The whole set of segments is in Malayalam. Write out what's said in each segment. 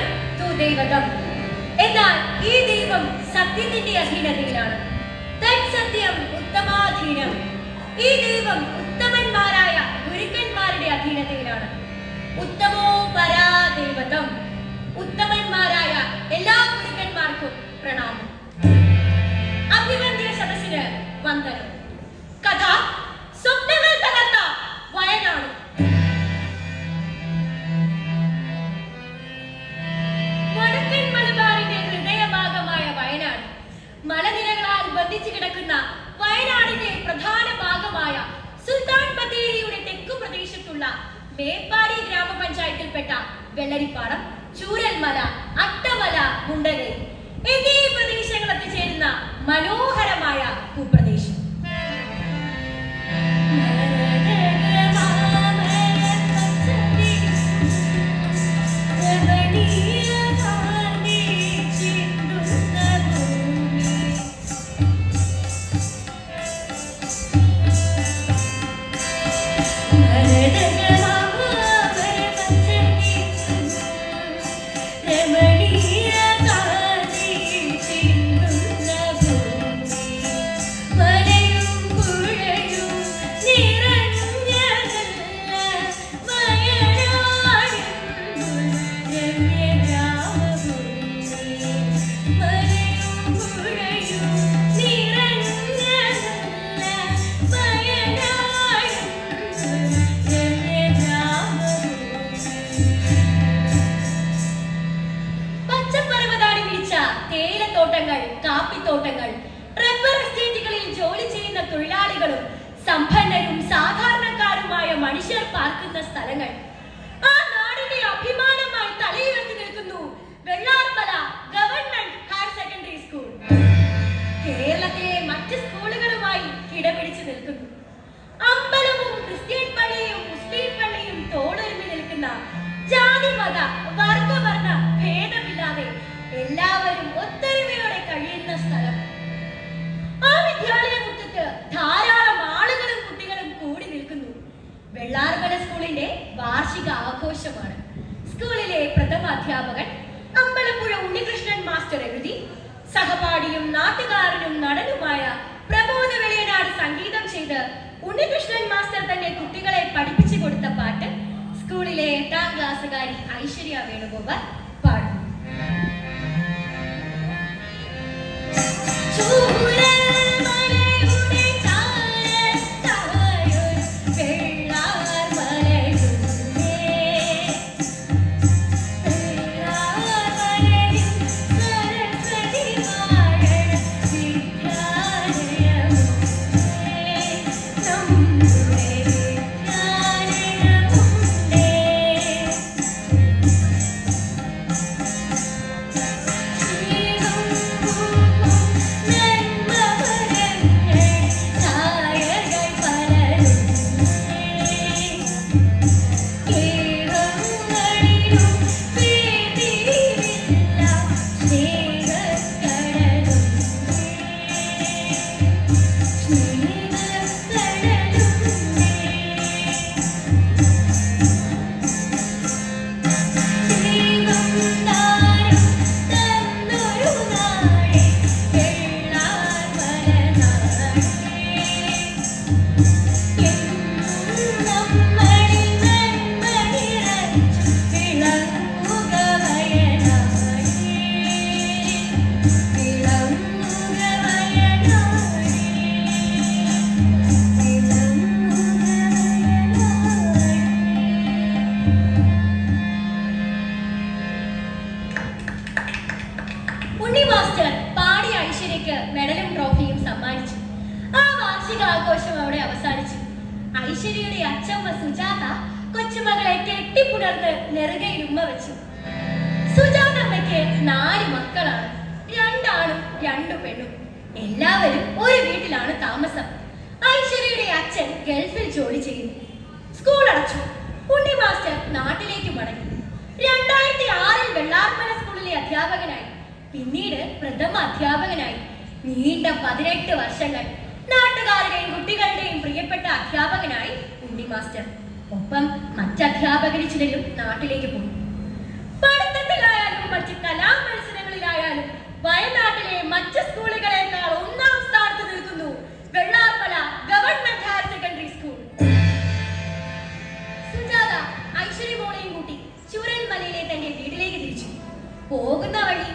തു ദൈവതം എന്നാൽ ഈ ദൈവം സത്യത്തിന്റെ അധീനതയിലാണ്. തത്സത്യം ഉത്തമാധീനം. ഈ ദൈവം ഉത്തമന്മാരായ ഗുരുക്കന്മാരുടെ അധീനതയിലാണ്. ഉത്തമോ പരാ ദൈവതം. ഉത്തമന്മാരായ എല്ലാ ഗുരുക്കന്മാർക്കും പ്രണാമം. അഭിവന്ദ്യ സദസ്സിന് വന്ദനം. കഥ സ്വപ്നങ്ങൾ തകർത്ത വയനാട്. തൊഴിലാളികളും സമ്പന്നരും സാധാരണക്കാരുമായ മനുഷ്യർ പാർക്കുന്ന സ്ഥലങ്ങൾ. ആ നാടിന്റെ അഭിമാനമായി തലയുയർത്തി നിൽക്കുന്നു Vellarmala government higher secondary school. കേരളത്തിലെ മറ്റ് സ്കൂളുകളുമായി കിടപിടിച്ചു നിൽക്കുന്നു. അമ്പലവും ക്രിസ്ത്യൻ പള്ളിയും മുസ്ലിം പള്ളിയും തോളൊരുമി നിൽക്കുന്ന ജാതി മത ഭേദമില്ലാതെ എല്ലാവരും ഒത്തൊരുമയോടെ കഴിയുന്ന സ്ഥലം. സഹപാഠിയും നാട്ടുകാരനും നടനുമായ പ്രബോധ വെളിയനാട് സംഗീതം ചെയ്ത് ഉണ്ണികൃഷ്ണൻ മാസ്റ്റർ തന്നെ കുട്ടികളെ പഠിപ്പിച്ചു കൊടുത്ത പാട്ട് സ്കൂളിലെ എട്ടാം ക്ലാസ്സുകാരി ഐശ്വര്യ വേണുഗോപാൽ പാടും വാർഷികാഘോഷം അവിടെ അവസാനിച്ചു. ഐശ്വര്യയുടെ അച്ഛമ്മ സുജാത കൊച്ചുമകളെ കെട്ടിപ്പുണർന്ന് നെറുകയിൽ ഉമ്മ വെച്ചു. സുജാതമ്മയ്ക്ക് നാല് മക്കളാണ്. രണ്ടാണും രണ്ടു പെണ്ണും. എല്ലാവരും ഒരു വീട്ടിലാണ് താമസം. ഐശ്വര്യയുടെ അച്ഛൻ ഗൾഫിൽ ജോലി ചെയ്യുന്നു. സ്കൂൾ അടച്ചു. ഉണ്ണി മാസ്റ്റർ നാട്ടിലേക്ക് മടങ്ങി. രണ്ടായിരത്തി ആറിൽ വെള്ളാർമല സ്കൂളിലെ അധ്യാപകനായി. പിന്നീട് പ്രഥമ അധ്യാപകനായി. നീണ്ട പതിനെട്ട് വർഷങ്ങൾ. നാട്ടുകാരുടെയും കുട്ടികളുടെയും പ്രിയപ്പെട്ട അധ്യാപകനായി ഉണ്ണി മാസ്റ്റർ. ഒപ്പം മറ്റധ്യാപകരിൽ ചിലരും നാട്ടിലേക്ക് പോയി. പഠിത്തത്തിലായാലും മറ്റ് കലാമത്സരങ്ങളിലായാലും വയനാട്ടിലെ മറ്റ് സ്കൂളുകളെക്കാൾ ഒന്നാം ഗവൺമെന്റ് സെക്കൻഡറി സ്കൂൾ. ഐശ്വര്യ തന്റെ വീട്ടിലേക്ക് തിരിച്ചു. പോകുന്ന വഴി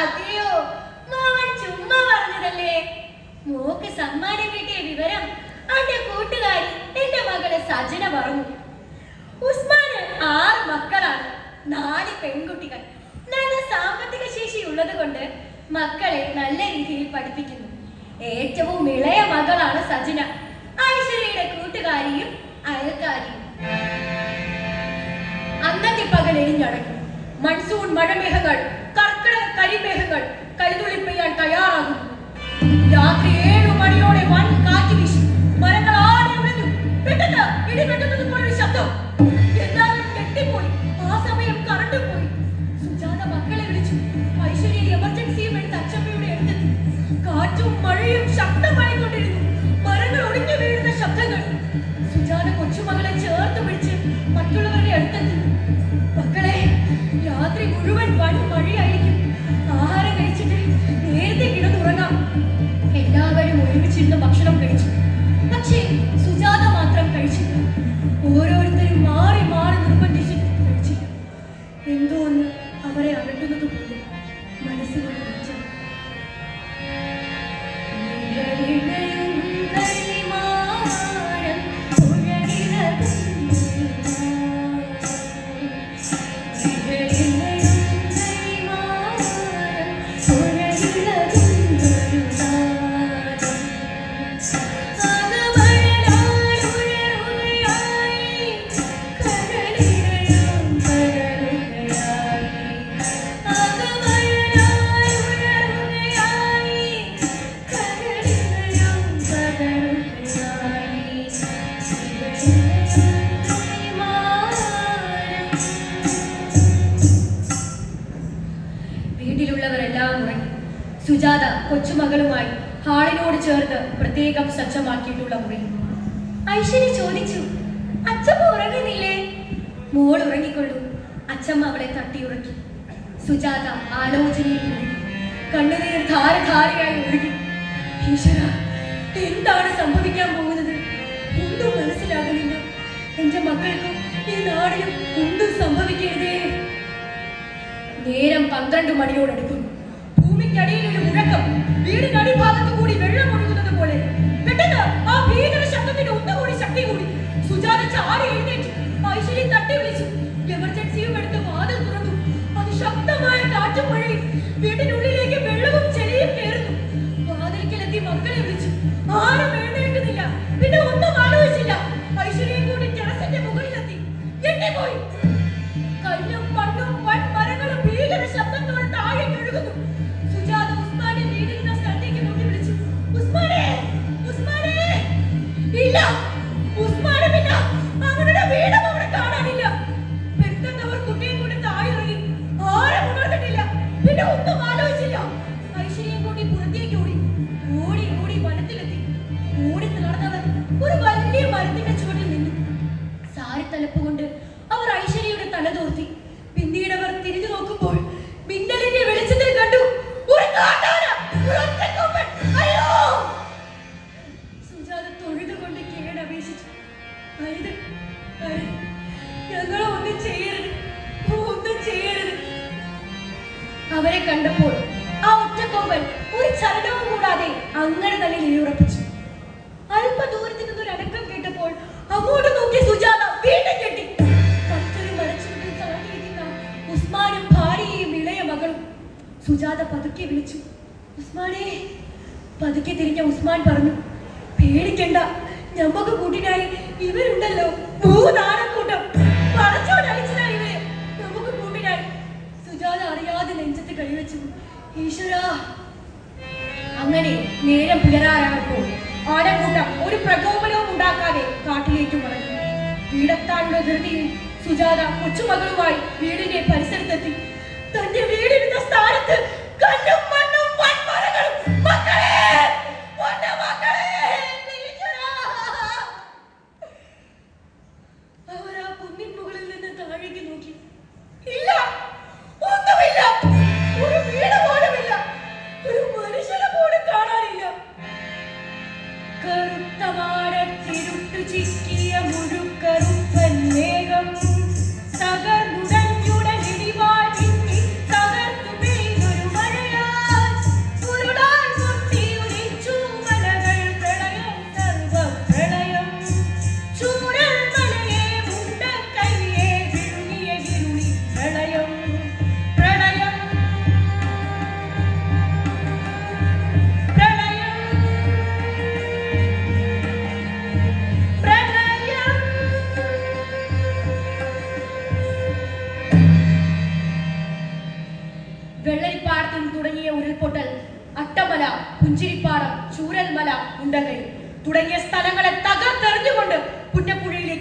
അതെയോ മോൻ ചുമ്മാ പറഞ്ഞതല്ലേ? മോക്ക് സമ്മാനം വിവരം അവന്റെ കൂട്ടുകാരി എന്റെ മകൾ സജന പറഞ്ഞു. ഉസ്മാന് ആറ് മക്കളാണ് നാല് പെൺകുട്ടികൾ. നല്ല സാമ്പത്തിക ശേഷി മക്കളെ നല്ല രീതിയിൽ പഠിപ്പിക്കുന്നു. ഏറ്റവും ഇളയ മകളാണ് സജന. ഐശ്വര്യയുടെ കൂട്ടുകാരിയും അയൽക്കാരിയും. അന്നത്തെ പകലിൽ മൺസൂൺ മഴമേഘങ്ങൾ കരിമേഘങ്ങൾ കൈതൊളിപ്പയ്യാൻ തയ്യാറാകുന്നു. രാത്രി you. സജ്ജമാക്കിയിട്ടുള്ള മുറി ഐശ്വര്യ ചോദിച്ചു അച്ഛമ്മ ഉറങ്ങുന്നില്ലേ? മോൾ ഉറങ്ങിക്കൊള്ളൂ. അച്ഛമ്മ അവളെ തട്ടിയുറക്കി സുജാത ആലോചനയിൽ ഒഴുകി കണ്ണുനീർ ധാരധാരയായി ഒഴുകി. ഈശ്വര എന്താണ് സംഭവിക്കാൻ പോകുന്നത്? ഒന്നും മനസ്സിലാകുന്നില്ല. എന്റെ മക്കൾക്കും ഈ നാടിനും ഒന്നും സംഭവിക്കരുതേ. നേരം പന്ത്രണ്ട് മണിയോടടുക്കുന്നു. ഭൂമിക്കടിയിൽ ഒരു മുഴക്കം വീടിനടിഭാഗത്തു കൂടി വെള്ളം ഒഴുകുന്നത് പോലെ. vida, a vida. സുജാത പതുക്കെ വിളിച്ചു. ഉസ്മാനെ പതുക്കെ തിരിഞ്ഞ ഉസ്മാൻ പറഞ്ഞു. പേടിക്കണ്ട ഞമ്മക്ക് കൂട്ടിനായി ഇവരുണ്ടല്ലോ. നമുക്ക് അങ്ങനെ നേരം പുലരായപ്പോൾ ആനക്കൂട്ടം ഒരു പ്രകോപനവും ഉണ്ടാക്കാതെ കാട്ടിലേക്ക് മടങ്ങി. വീടെത്താനുള്ള ധൃതിയിൽ സുജാത കൊച്ചുമകളുമായി വീടിന്റെ പരിസരത്തെത്തി. തന്റെ restaurante. Ganhou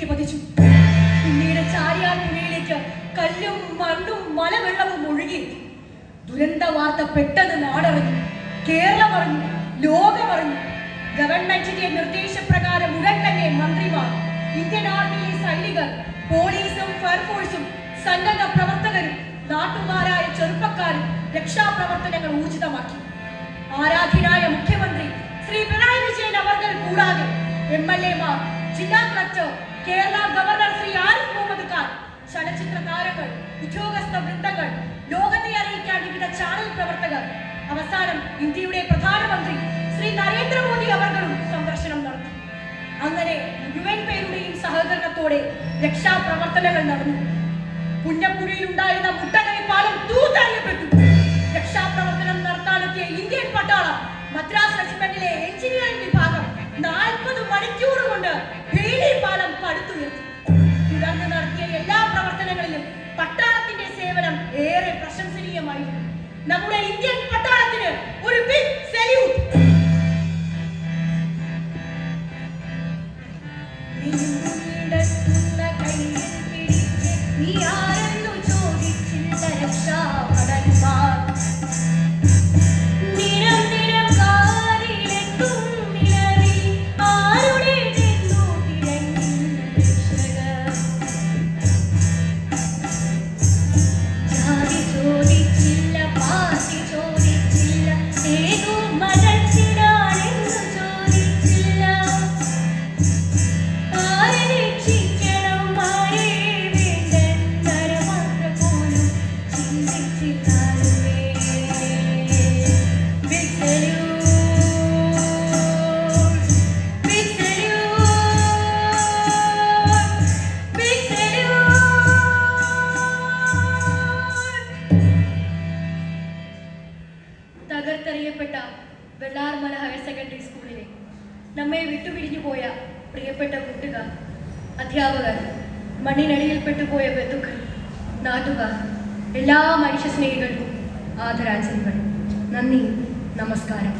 പതിച്ചു. പിന്നീട് ചാരിയാർ പുഴയിലേക്ക് കല്ലും മണ്ണും മലവെള്ളവും ഒഴുകിയെത്തി ദുരന്ത വാർത്ത പെട്ടെന്ന് നാടറിഞ്ഞു. കേരളം അറിഞ്ഞു. ലോകമറിഞ്ഞു ഗവൺമെന്റിന്റെ നിർദ്ദേശപ്രകാരം ഉടൻ തന്നെ മന്ത്രിമാർ ഇന്ത്യൻ ആർമിയിലെ സൈനികർ പോലീസും ഫയർഫോഴ്സും സന്നദ്ധ പ്രവർത്തകരും നാട്ടുകാരായ ചെറുപ്പക്കാരും രക്ഷാപ്രവർത്തനങ്ങൾ ഊർജിതമാക്കി. ആരാധ്യനായ മുഖ്യമന്ത്രി ശ്രീ പിണറായി വിജയൻ അവർകൾ കൂടാതെ എം എൽ എമാർ ജില്ലാ കളക്ടർ കേരള ഗവർണർ ശ്രീ ആരിഫ് മുഹമ്മദ് ഖാൻ ചലച്ചിത്ര താരങ്ങൾ ഉദ്യോഗസ്ഥ വൃന്ദങ്ങൾ ലോകത്തെ അറിയിക്കാൻ വിവിധ ചാനൽ പ്രവർത്തകർ അവസാനം ഇന്ത്യയുടെ പ്രധാനമന്ത്രി ശ്രീ നരേന്ദ്രമോദി അവർകളും സന്ദർശനം നടത്തി. അങ്ങനെ മുഴുവൻ പേരുടെയും സഹകരണത്തോടെ രക്ഷാപ്രവർത്തനങ്ങൾ നടന്നു. പുന്നപ്പുഴയിൽ ഉണ്ടായിരുന്ന മുട്ടകൈ പാലം തൂത്തറിയപ്പെട്ടു നമ്മുടെ ഇന്ത്യൻ പട്ടാളത്തിന് ഒരു ബിഗ് സല്യൂട്ട് നീ ആരെന്നു ചോദിച്ചില്ല രക്ഷാഭടന്മാർ. സെക്കൻഡറി സ്കൂളിലെ നമ്മെ വിട്ടുപിരിഞ്ഞു പോയ പ്രിയപ്പെട്ട കൂട്ടുകാർ അധ്യാപകർ മണ്ണിനടിയിൽപ്പെട്ടു പോയ ബന്ധുക്കൾ നാട്ടുകാർ എല്ലാ മനുഷ്യ സ്നേഹികൾക്കും ആദരാഞ്ജലികൾ. നന്ദി നമസ്കാരം.